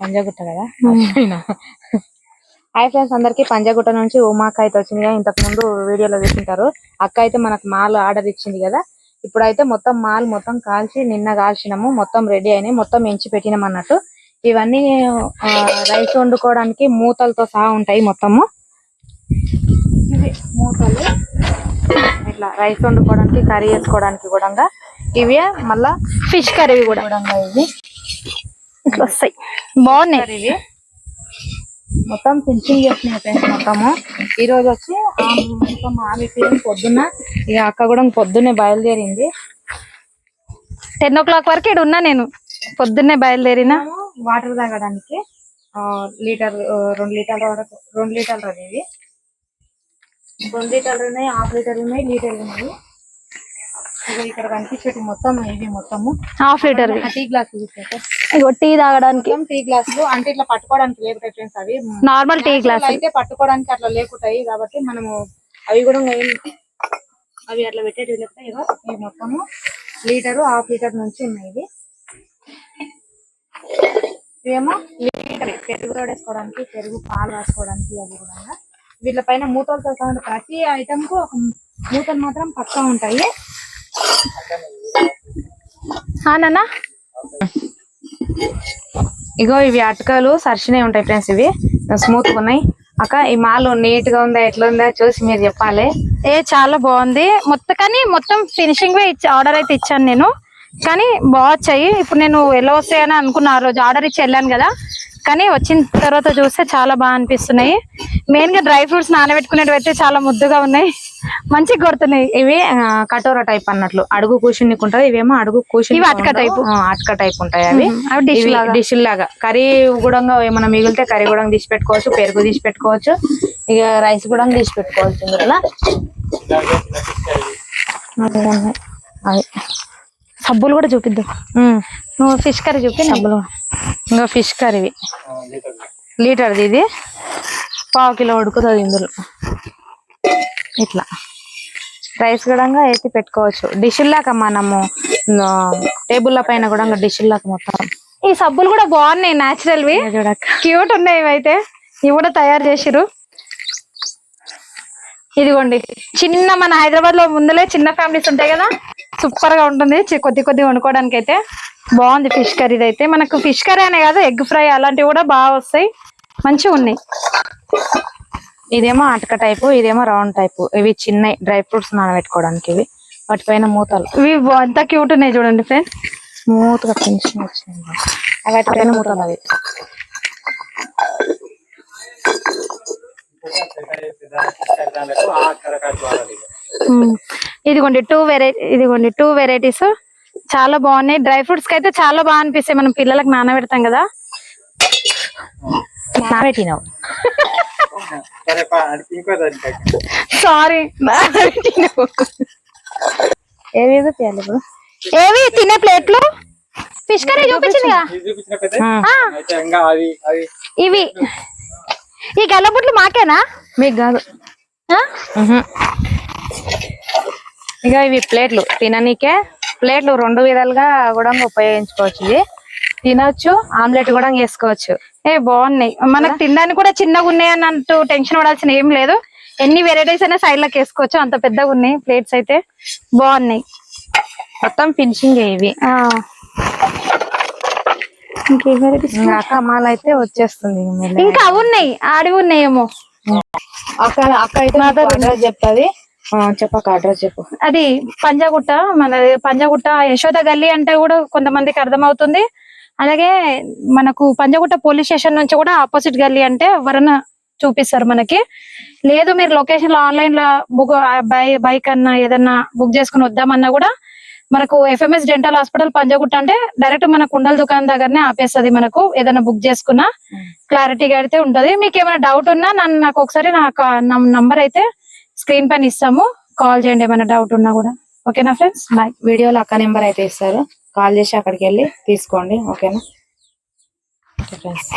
పంజాగుట్ట కదా? Hi friends అందరికి పంజాగుట్ట నుంచి ఉమాక అయితే వచ్చింది కదా. ఇంతకు ముందు వీడియోలో చూసింటారు. అక్క అయితే మనకు మాల్ ఆర్డర్ ఇచ్చింది కదా. ఇప్పుడైతే మొత్తం మాల్ మొత్తం కాల్చి నిన్న కాల్చినాము. మొత్తం రెడీ అయినాయి. మొత్తం ఎంచి పెట్టినాం అన్నట్టు. ఇవన్నీ రైస్ వండుకోవడానికి మూతలతో సహా ఉంటాయి మొత్తము. ఇవి మూతలు. ఇట్లా రైస్ వండుకోవడానికి కర్రీ చేసుకోవడానికి కూడా ఇవి మళ్ళా ఫిష్ కర్రీ కూడా. ఇవి ఇట్లా వస్తాయి. బాగున్నాయి. ఇవి మొత్తం పింఛింగ్ చేస్తున్నాయి ఫ్రెండ్స్ మొత్తము. ఈ రోజు వచ్చి ఫీలింగ్ పొద్దున్న. ఇక అక్క కూడా పొద్దున్నే బయలుదేరింది. టెన్ ఓ క్లాక్ వరకు ఇక్కడ ఉన్నా నేను. పొద్దున్నే బయలుదేరిన. వాటర్ తాగడానికి లీటర్ రెండు లీటర్ల వరకు రెండు లీటర్లు అది ఇవి రెండు లీటర్లు ఉన్నాయి హాఫ్ లీటర్ ఉన్నాయి లీటర్ ఉన్నాయి. ఇక్కడ కనిపించేటి మొత్తం ఇవి మొత్తము. హాఫ్ లీటర్ టీ గ్లాస్ ఇగో టీ తాగడానికి. టీ గ్లాసులు. అంటే ఇట్లా పట్టుకోవడానికి లేకుంటాయి ఫ్రెండ్స్ అవి. నార్మల్ టీ గ్లాస్ అయితే పట్టుకోవడానికి అట్లా లేకుంటాయి కాబట్టి మనము అవి కూడా అవి అట్లా పెట్టేటివి లేకపోతే ఇగో ఇవి మొత్తము లీటరు హాఫ్ లీటర్ నుంచి ఉన్నాయి ఇవి. ఇవేమో లీటర్. పెరుగు తోడేసుకోవడానికి పెరుగు పాలు రాసుకోవడానికి అవి కూడా. వీళ్ళ పైన మూతలతో. ప్రతి ఐటమ్కు ఒక మూతలు మాత్రం పక్కా ఉంటాయి. నాన్న. ఇగో ఇవి అటుకలు సరిచినవి ఉంటాయి ఫ్రెండ్స్ ఇవి. స్మూత్గా ఉన్నాయి. అక్క ఈ మాల్ నీట్గా ఉందా ఎట్లా ఉందా చూసి మీరు చెప్పాలి. ఏ చాలా బాగుంది. మొత్తం కానీ మొత్తం ఫినిషింగ్ ఆర్డర్ అయితే ఇచ్చాను నేను. కానీ బాగొచ్చాయి ఇప్పుడు నేను ఎలా వస్తాయని అనుకున్నా ఆ రోజు ఆర్డర్ ఇచ్చి వెళ్ళాను కదా. కానీ వచ్చిన తర్వాత చూస్తే చాలా బాగా అనిపిస్తున్నాయి. మెయిన్గా డ్రై ఫ్రూట్స్ నానబెట్టుకునేవి అయితే చాలా ముద్దుగా ఉన్నాయి. మంచిగా కొడుతున్నాయి. ఇవి కటోరా టైప్ అన్నట్లు. అడుగు కూర్చుని ఉంటది ఇవేమో అడుగు కూర్చుని ఇవి అటక type. అటక టైప్ ఉంటాయి అవి. అవి డిష్ లాగా. డిష్ లాగా. కర్రీ కూడా ఏమైనా మిగిలితే కర్రీ కూడా తీసి పెట్టుకోవచ్చు. పెరుగు తీసి పెట్టుకోవచ్చు. ఇక రైస్ కూడా తీసి పెట్టుకోవచ్చు ఇందులో. అవి. సబ్బులు కూడా చూపిద్దాం. నువ్వు ఫిష్ కర్రీ చూపి డబ్బులు ఇంకా ఫిష్ కర్రీ లీటర్ది ఇది. పావు కిలో ఉడుకుతుంది ఇందులో. ఇట్లా. రైస్ కూడా ఎత్తి పెట్టుకోవచ్చు. డిష్లాక మనము టేబుల్ల పైన కూడా డిష్లాక మొత్తం. ఈ సబ్బులు కూడా బాగున్నాయి నాచురల్ వి ఇక చూడక్క క్యూట్ ఉన్నాయి ఇవైతే. ఇవి కూడా తయారు చేసిరు ఇదిగోండి. చిన్న మన హైదరాబాద్లో ముందలే చిన్న ఫ్యామిలీస్ ఉంటాయి కదా. సూపర్గా ఉంటుంది. చి- కొద్ది కొద్ది వండుకోవడానికి అయితే బాగుంది ఫిష్ కర్రీ అయితే మనకు ఫిష్ కర్రీ అనే కాదు ఎగ్ ఫ్రై అలాంటివి కూడా బాగా వస్తాయి. మంచిగా ఉన్నాయి. ఇదేమో అటక టైపు ఇదేమో రౌండ్ టైపు. ఇవి చిన్న డ్రై ఫ్రూట్స్ నానబెట్టుకోవడానికి ఇవి. వాటిపైన మూతలు. ఇవి ఎంత క్యూట్ ఉన్నాయి చూడండి ఫ్రెండ్ స్మూత్గా ఫినిషింగ్ వచ్చింది వాటిపైన మూతలు అవి. ఇదిగోండి టూ వెరైటీ ఇదిగోండి టూ వెరైటీస్ చాలా బాగున్నాయి. డ్రై ఫ్రూట్స్కి అయితే చాలా బాగా అనిపిస్తాయి. మనం పిల్లలకు నానబెడతాం కదా. నానబెట్టినావు. సారీ ఏవి ఇప్పుడు. ఏవి? తినే ప్లేట్లు? ఫిష్ కర్రీ చూపించిందిగా ఆ, ఇవి. ఈ గల్లబుట్లు మాకేనా? మీకు కాదు. ఇక ఇవి ప్లేట్లు తిననీకే ప్లేట్లు రెండు విధాలుగా కూడా ఉపయోగించుకోవచ్చు ఇది తినొచ్చు ఆమ్లెట్ కూడా వేసుకోవచ్చు ఏ బాగున్నాయి. మనకు తినడానికి కూడా చిన్నగా ఉన్నాయి అన్నట్టు టెన్షన్ పడాల్సిన ఏం లేదు. ఎన్ని వెరైటీస్ అయినా సైడ్లకు వేసుకోవచ్చు. అంత పెద్దగా ఉన్నాయి ప్లేట్స్ అయితే. బాగున్నాయి. మొత్తం ఫినిషింగ్ ఇవి. ఆ. ఇంకే varieties? ఇంకా అక్క మాల అయితే వచ్చేస్తుంది ఇక అవి ఉన్నాయి. ఆడివి ఉన్నాయేమో. అక్క అక్క అయితే చెప్తాది చెప్పక అడ్రస్ చెప్పు. అది పంజాగుట్ట మన పంజాగుట్ట యశోద గల్లీ అంటే కూడా కొంతమందికి అర్థమవుతుంది. అలాగే మనకు పంజాగుట్ట పోలీస్ స్టేషన్ నుంచి కూడా ఆపోజిట్ గల్లీ అంటే ఎవరైనా చూపిస్తారు మనకి. లేదు మీరు లొకేషన్లో ఆన్లైన్లో బుక్ బైక్ అన్నా ఏదన్నా బుక్ చేసుకుని వద్దామన్నా కూడా మనకు ఎఫ్ఎంఎస్ డెంటల్ హాస్పిటల్ పంజాగుట్ట అంటే డైరెక్ట్ మన కుండల దుకాణం దగ్గరనే ఆపేస్తుంది మనకు ఏదైనా బుక్ చేసుకున్నా. క్లారిటీగా అయితే ఉంటది. మీకు ఏమైనా డౌట్ ఉన్నా నన్ను నాకు ఒకసారి నా నంబర్ అయితే స్క్రీన్ పైన ఇస్తాము. కాల్ చేయండి ఏమైనా డౌట్ ఉన్నా కూడా. ఓకేనా ఫ్రెండ్స్? బాయ్. వీడియోలో అక్క నెంబర్ అయితే ఇస్తారు. కాల్ చేసి అక్కడికి వెళ్ళి తీసుకోండి. ఓకేనా? Okay friends.